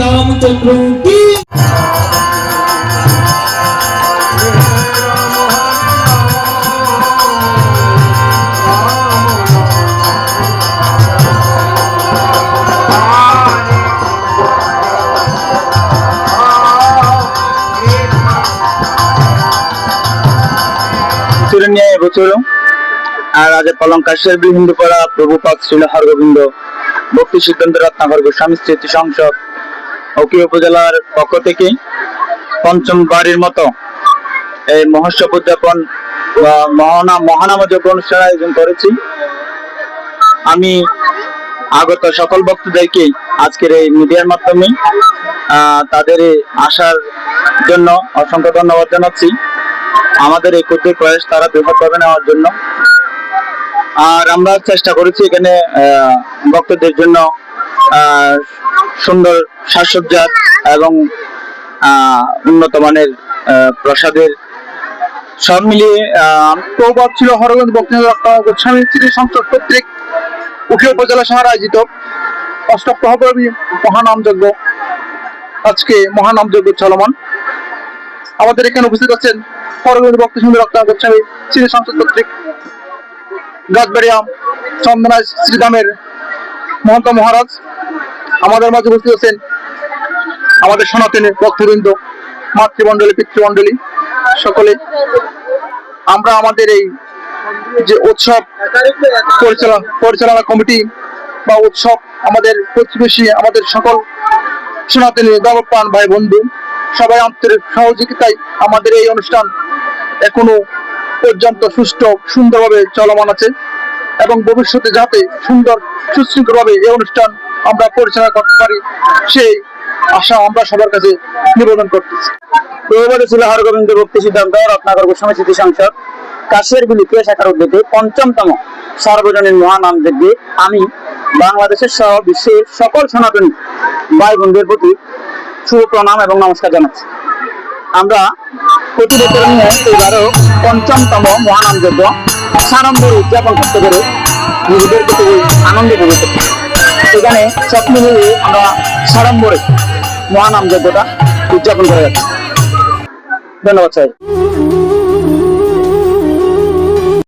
রামচন্দ্র কি? এবছর আর আজ পলঙ্কাশের বিভিন্ন পড়া প্রভুপাত শ্রীল হরগোবিন্দ ভক্তি সিদ্ধান্ত রত্নাকর গোস্বামী স্মৃতি সংসদ অকি উপজেলার পক্ষ থেকে পঞ্চম বাড়ির মতো এই মহোৎসব উদযাপন মহানা মহানাম যজ্ঞ অনুষ্ঠান আয়োজন করেছি। আমি আগত সকল ভক্তদেরকে আজকের এই মিডিয়ার মাধ্যমে তাদের আসার জন্য, অসংখ্য ধন্যবাদ জানাচ্ছি। আমাদের এই ক্ষুদ্র প্রয়াস তারা বৃহৎভাবে নেওয়ার জন্য। আর আমরা চেষ্টা করেছি এখানে ভক্তদের জন্য সুন্দর সাজসজ্জার এবং উন্নত মানের প্রসাদের সব মিলিয়ে প্রভাব ছিল হরগঞ্জ গোস্বামী স্মৃতি সংসদ কর্তৃক উখিয়া উপজেলা শহর আয়োজিত অষ্টপ্রহরী মহানাম যজ্ঞ, আজকে মহানাম যজ্ঞ চলমান। আমাদের এখানে উপস্থিত আছেন হরগঞ্জ বক্তি সুন্দর রক্ত গোস্বামী স্মৃতি সংসদ কর্তৃক গাছবাড়িয়া চন্দনা শ্রীধামের মহন্ত মহারাজ, আমাদের মাঝে উপস্থিত আছেন আমাদের সনাতনী ভক্তবৃন্দ, মাতৃমণ্ডলী, পিতৃমণ্ডলী সকলে। আমরা আমাদের এই যে উৎসব পরিচালনা পরিচালনা কমিটি বা উৎসব আমাদের প্রতিবেশী, আমাদের সকল সনাতনী দলপ্রাণ ভাই বন্ধু সবাই আন্তরিক সহযোগিতায় আমাদের এই অনুষ্ঠান এখনও পর্যন্ত সুষ্ঠু, সুন্দরভাবে চলমান আছে এবং ভবিষ্যতে যাতে সুন্দর, সুশৃঙ্খলভাবে এই অনুষ্ঠান আমরা পরিচালনা করতে পারি, সেই আশা আমরা সবার কাছে নিবেদন করতেছি। প্রভুপাত ছিল হরগোবিন্দ ভক্তি সিদ্ধান্ত, রত্নাকর গোস্বামী স্মৃতি সংসদ। উদ্যোগে পঞ্চমতম সার্বজনীন আমি, বাংলাদেশের সহ বিশ্বের সকল সনাতনী ভাই বোনদের প্রতি শুভ প্রণাম এবং নমস্কার জানাচ্ছি। আমরা প্রতি নিয়ে এবারও পঞ্চমতম মহানাম যজ্ঞ সাড়ম্বরে উদযাপন করতে পেরে নিজেদেরকে খুবই আনন্দ উপভোগ করতে সেখানে সব মিলিয়ে আমরা সাড়ম্বরে মহানাম যজ্ঞটা উদযাপন করে যাচ্ছি। ধন্যবাদ, স্যার।